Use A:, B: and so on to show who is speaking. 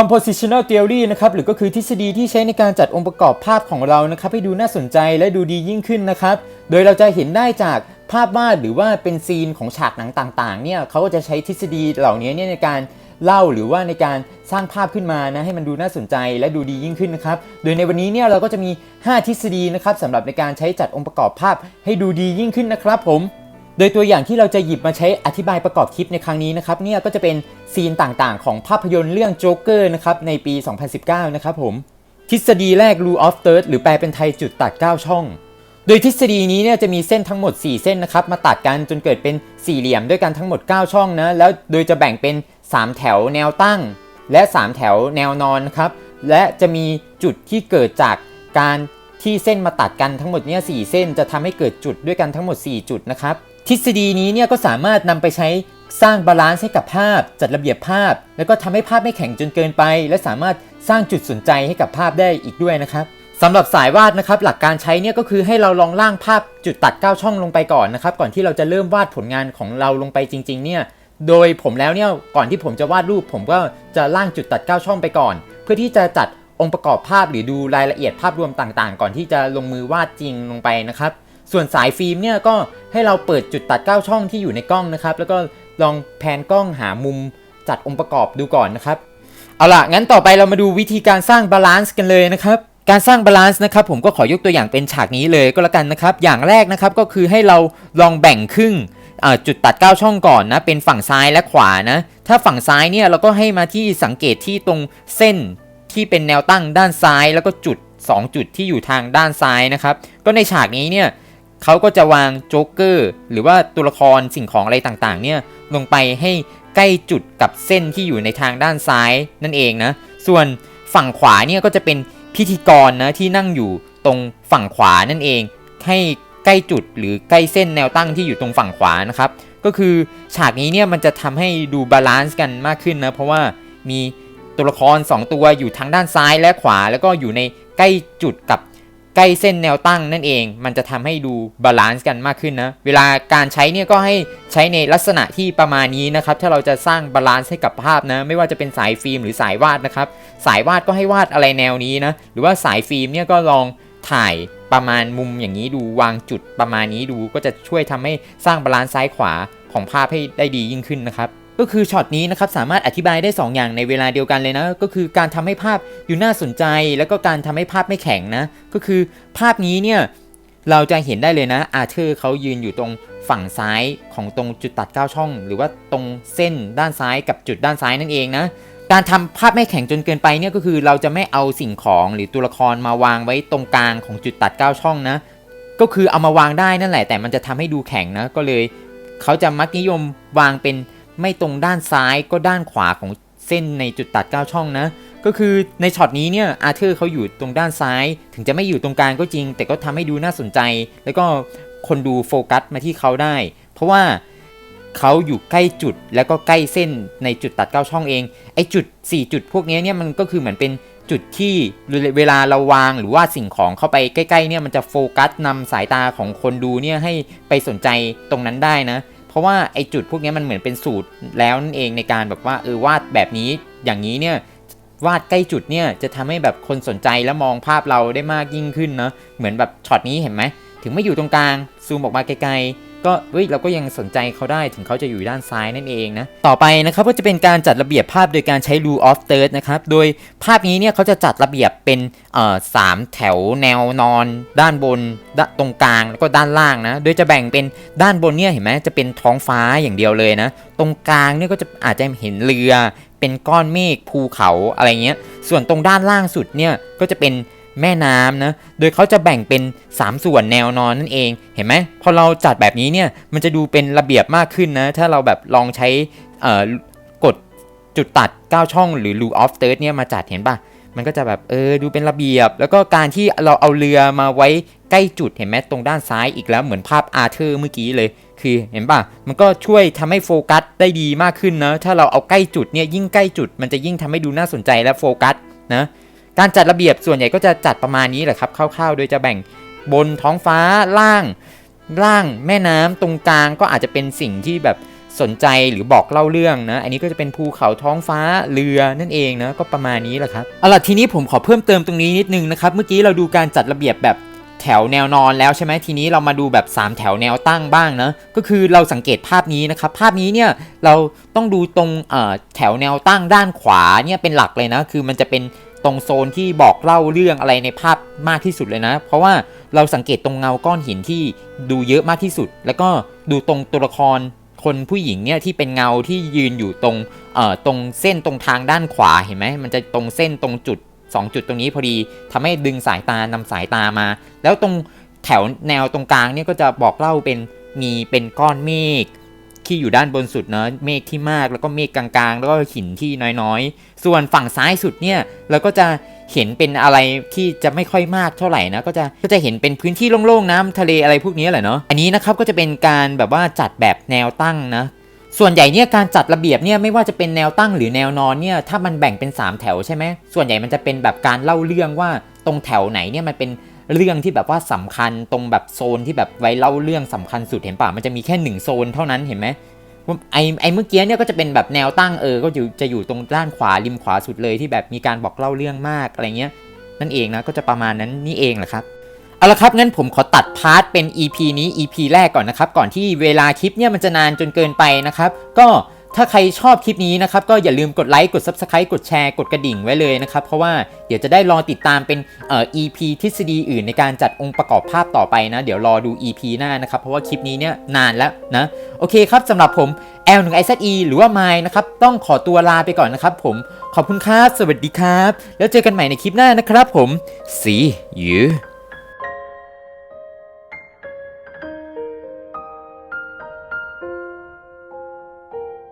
A: compositional theory นะครับหรือก็คือทฤษฎีที่ใช้ในการจัดองค์ประกอบภาพของเรานะครับให้ดูน่าสนใจและดูดียิ่งขึ้นนะครับ โดยเราจะเห็นได้จากภาพวาดหรือว่าเป็นซีนของฉากหนังต่างๆเนี่ยเขาก็จะใช้ทฤษฎีเหล่านี้เนี่ยในการเล่าหรือว่าในการสร้างภาพขึ้นมานะให้มันดูน่าสนใจและดูดียิ่งขึ้นนะครับ โดยในวันนี้เนี่ยเราก็จะมี 5 ทฤษฎีนะครับสำหรับในการใช้จัดองค์ประกอบภาพให้ดูดียิ่งขึ้นนะครับผม โดยตัวอย่างที่เราจะหยิบมาใช้อธิบายประกอบคลิปในครั้งนี้นะครับเนี่ยก็จะเป็นซีนต่างๆ ของภาพยนตร์เรื่องโจ๊กเกอร์นะครับในปี 2019 นะครับผม ทฤษฎีแรก rule of third หรือแปลเป็นไทยจุดตัด 9 ช่อง โดยทฤษฎีนี้เนี่ยจะมีเส้นทั้งหมด 4 เส้นนะครับมาตัดกันจนเกิดเป็นสี่เหลี่ยมด้วยกันทั้งหมด 9 ช่องนะแล้วโดยจะแบ่งเป็น 3 แถวแนวตั้ง และ 3 แถวแนวนอนนะครับและจะมีจุดที่เกิดจากการ ที่เส้นมาตัดกันทั้งหมดเนี่ยสเส้นจะทำให้เกิดจุดด้วยกันทั้งหมด 4 จุดนะครับ ทฤษฎีนี้เนี่ยก็สามารถนำไปใช้สร้างบาลานซ์ให้กับภาพ จัดระเบียบภาพ แล้วก็ทำให้ภาพไม่แข็งจนเกินไป และสามารถสร้างจุดสนใจให้กับภาพได้อีกด้วยนะครับสำหรับสายวาดนะครับ หลักการใช้เนี่ยก็คือให้เราลองร่างภาพจุดตัด 9 ช่องลงไปก่อนนะครับ ก่อนที่เราจะเริ่มวาดผลงานของเราลงไปจริง ๆ เนี่ยโดยผมแล้วเนี่ยก่อนที่ผมจะวาดรูป ผมก็จะร่างจุดตัด 9 ช่องไปก่อน เพื่อที่จะจัด องค์ประกอบภาพหรือดูรายละเอียดภาพรวมต่างๆ ก่อนที่จะลงมือวาดจริงลงไปนะครับ ส่วนสายฟิล์มเนี่ยก็ให้เราเปิดจุดตัด 9 ช่องที่อยู่ในกล้องนะครับ แล้วก็ลองแพนกล้องหามุมจัดองค์ประกอบดูก่อนนะครับ เอาล่ะ งั้นต่อไปเรามาดูวิธีการสร้างบาลานซ์กันเลยนะครับการสร้างบาลานซ์นะครับผมก็ขอยกตัวอย่างเป็นฉากนี้เลยก็แล้วกันนะครับ อย่างแรกนะครับก็คือให้เราลองแบ่งครึ่งจุดตัด 9 ช่องก่อนนะเป็นฝั่งซ้ายและขวานะถ้าฝั่งซ้ายเนี่ยเราก็ให้มาที่สังเกตที่ตรงเส้น ที่เป็นแนวตั้งด้านซ้ายแล้วก็จุด 2 จุดที่อยู่ทางด้านซ้ายนะครับ ก็ในฉากนี้เนี่ยเขาก็จะวางโจ๊กเกอร์หรือว่าตัวละครสิ่งของอะไรต่างๆ เนี่ยลงไปให้ใกล้จุดกับเส้นที่อยู่ในทางด้านซ้ายนั่นเองนะ ส่วนฝั่งขวาเนี่ยก็จะเป็นพิธีกรนะที่นั่งอยู่ตรงฝั่งขวานั่นเอง ให้ใกล้จุดหรือใกล้เส้นแนวตั้งที่อยู่ตรงฝั่งขวานะครับ ก็คือฉากนี้เนี่ยมันจะทำให้ดูบาลานซ์กันมากขึ้นนะเพราะว่ามี ตัวละคร 2 ตัวอยู่ทางด้านซ้ายและขวา แล้วก็อยู่ในใกล้จุดกับใกล้เส้นแนวตั้งนั่นเอง มันจะทำให้ดูบาลานซ์กันมากขึ้นนะ เวลาการใช้เนี่ยก็ให้ใช้ในลักษณะที่ประมาณนี้นะครับ ถ้าเราจะสร้างบาลานซ์ให้กับภาพนะ ไม่ว่าจะเป็นสายฟิล์มหรือสายวาดนะครับ สายวาดก็ให้วาดอะไรแนวนี้นะ หรือว่าสายฟิล์มเนี่ยก็ลองถ่ายประมาณมุมอย่างนี้ดูวางจุดประมาณนี้ดูก็จะช่วยทำให้สร้างบาลานซ์ซ้ายขวาของภาพให้ได้ดียิ่งขึ้นนะครับ ก็คือช็อตนี้นะครับสามารถอธิบายได้ 2 อย่างในเวลาเดียวกันเลยนะ ก็คือการทำให้ภาพดูน่าสนใจ แล้วก็การทำให้ภาพไม่แข็งนะ ก็คือภาพนี้เนี่ยเราจะเห็นได้เลยนะ อาเธอร์เขายืนอยู่ตรงฝั่งซ้ายของตรงจุดตัด 9 ช่อง หรือว่าตรงเส้นด้านซ้ายกับจุดด้านซ้ายนั่นเองนะการทำภาพไม่แข็งจนเกินไปเนี่ยก็คือเราจะไม่เอาสิ่งของหรือตัวละครมาวางไว้ตรงกลางของจุดตัด 9 ช่องนะ ก็คือเอามาวางได้นั่นแหละ แต่มันจะทำให้ดูแข็งนะ ก็เลย เขาจะมักนิยมวางเป็น ไม่ตรงด้านซ้ายก็ด้านขวาของเส้นในจุดตัด 9 ช่องนะ ก็คือในช็อตนี้เนี่ยอาเธอร์เขาอยู่ตรงด้านซ้าย ถึงจะไม่อยู่ตรงกลางก็จริง แต่ก็ทำให้ดูน่าสนใจ แล้วก็คนดูโฟกัสมาที่เขาได้ เพราะว่าเขาอยู่ใกล้จุดแล้วก็ใกล้เส้นในจุดตัด 9 ช่องเองไอจุด 4 จุดพวกนี้เนี่ยมันก็คือเหมือนเป็นจุดที่เวลาเราวางหรือว่าสิ่งของเข้าไปใกล้ๆเนี่ยมันจะโฟกัสนำสายตาของคนดูเนี่ยให้ไปสนใจตรงนั้นได้นะ ราะว่าไอจุดพวกนี้มันเหมือนเป็นสูตรแล้วนั่นเองในการแบบว่าเออวาดแบบนี้อย่างนี้เนี่ยวาดใกล้จุดเนี่ยจะทำให้แบบคนสนใจและมองภาพเราได้มากยิ่งขึ้นนะเหมือนแบบช็อตนี้เห็นไหมถึงไม่อยู่ตรงกลางซูมออกมาไกลๆ ก็เฮ้ยเราก็ยังสนใจเขาได้ถึงเขาจะอยู่ด้านซ้ายนั่นเองนะ ต่อไปนะครับก็จะเป็นการจัดระเบียบภาพโดยการใช้ rule of third นะครับ โดยภาพนี้เนี่ยเขาจะจัดระเบียบเป็นเอ่อสามแถวแนวนอน ด้านบนด้านตรงกลางแล้วก็ด้านล่างนะ โดยจะแบ่งเป็นด้านบนเนี่ยเห็นไหมจะเป็นท้องฟ้าอย่างเดียวเลยนะ ตรงกลางเนี่ยก็จะอาจจะเห็นเรือ เป็นก้อนเมฆภูเขาอะไรเงี้ย ส่วนตรงด้านล่างสุดเนี่ยก็จะเป็น แม่น้ำนะ โดยเขาจะแบ่งเป็น 3 ส่วนแนวนอนนั่นเอง เห็นไหม พอเราจัดแบบนี้เนี่ย มันจะดูเป็นระเบียบมากขึ้นนะ ถ้าเราแบบลองใช้กดจุดตัด 9 ช่องหรือ rule of third เนี่ยมาจัดเห็นปะมันก็จะแบบเออดูเป็นระเบียบ แล้วก็การที่เราเอาเรือมาไว้ใกล้จุดเห็นไหมตรงด้านซ้ายอีกแล้วเหมือนภาพอาร์เธอร์เมื่อกี้เลย คือเห็นปะมันก็ช่วยทำให้โฟกัสได้ดีมากขึ้นนะถ้าเราเอาใกล้จุดเนี่ยยิ่งใกล้จุด มันจะยิ่งทำให้ดูน่าสนใจและโฟกัสนะ การจัดระเบียบส่วนใหญ่ก็จะจัดประมาณนี้แหละครับคร่าวๆ โดยจะแบ่งบนท้องฟ้าล่างล่างแม่น้ำตรงกลางก็อาจจะเป็นสิ่งที่แบบสนใจหรือบอกเล่าเรื่องนะ อันนี้ก็จะเป็นภูเขาท้องฟ้าเรือนั่นเองนะก็ประมาณนี้แหละครับเอาล่ะทีนี้ผมขอเพิ่มเติมตรงนี้นิดนึงนะครับเมื่อกี้เราดูการจัดระเบียบแบบแถวแนวนอนแล้วใช่ไหมทีนี้เรามาดูแบบ 3 แถวแนวตั้งบ้างนะก็คือเราสังเกตภาพนี้นะครับภาพนี้เนี่ยเราต้องดูตรงแถวแนวตั้งด้านขวาเนี่ยเป็นหลักเลยนะคือมันจะเป็น ตรงโซนที่บอกเล่าเรื่องอะไรในภาพมากที่สุดเลยนะ เพราะว่าเราสังเกตตรงเงาก้อนหินที่ดูเยอะมากที่สุด แล้วก็ดูตรงตัวละครคนผู้หญิงเนี่ยที่เป็นเงาที่ยืนอยู่ตรงเอ่อตรงเส้นตรงทางด้านขวาเห็นไหมมันจะตรงเส้นตรงจุด 2 จุดตรงนี้พอดีทำให้ดึงสายตานำสายตามา แล้วตรงแถวแนวตรงกลางเนี่ยก็จะบอกเล่าเป็นมีเป็นก้อนเมฆ ที่อยู่ด้านบนสุดเนอะเมฆที่มากแล้วก็เมฆกลางๆ แล้วก็หินที่น้อยๆ ส่วนฝั่งซ้ายสุดเนี่ยเราก็จะเห็นเป็นอะไรที่จะไม่ค่อยมากเท่าไหร่นะก็จะก็จะเห็นเป็นพื้นที่โล่งๆน้ำทะเลอะไรพวกนี้แหละเนาะอันนี้นะครับก็จะเป็นการแบบว่าจัดแบบแนวตั้งนะส่วนใหญ่เนี่ยการจัดระเบียบเนี่ยไม่ว่าจะเป็นแนวตั้งหรือแนวนอนเนี่ยถ้ามันแบ่งเป็น 3 แถวใช่ไหมส่วนใหญ่มันจะเป็นแบบการเล่าเรื่องว่าตรงแถวไหนเนี่ยมันเป็น เรื่องที่แบบว่าสำคัญตรงแบบโซนที่แบบไว้เล่าเรื่องสำคัญสุดเห็นป่ะมันจะมีแค่หนึ่งโซนเท่านั้นเห็นไหมไอไอเมื่อกี้เนี่ยก็จะเป็นแบบแนวตั้งเออ ก็อยู่จะอยู่ตรงด้านขวาริมขวาสุดเลยที่แบบมีการบอกเล่าเรื่องมากอะไรเงี้ยนั่นเองนะก็จะประมาณนั้นนี่เองแหละครับเอาละครับงั้นผมขอตัดพาร์ทเป็น EP นี้ EP แรกก่อนนะครับ ก่อนที่เวลาคลิปเนี่ยมันจะนานจนเกินไปนะครับ ก็ ถ้าใครชอบคลิปนี้นะครับก็อย่าลืมกดไลค์กด Subscribe กดแชร์กดกระดิ่งไว้เลยนะครับ เพราะว่าเดี๋ยวจะได้รอติดตามเป็นเอ่อ EP ทฤษฎีอื่นในการจัดองค์ประกอบภาพต่อไปนะ เดี๋ยวรอดู EP หน้านะครับ เพราะว่าคลิปนี้เนี่ยนานแล้วนะ โอเคครับสำหรับผม L1IZE หรือว่า m i นะครับ ต้องขอตัวลาไปก่อนนะครับผม ขอบคุณครับ สวัสดีครับ แล้วเจอกันใหม่ในคลิปหน้านะครับผม See you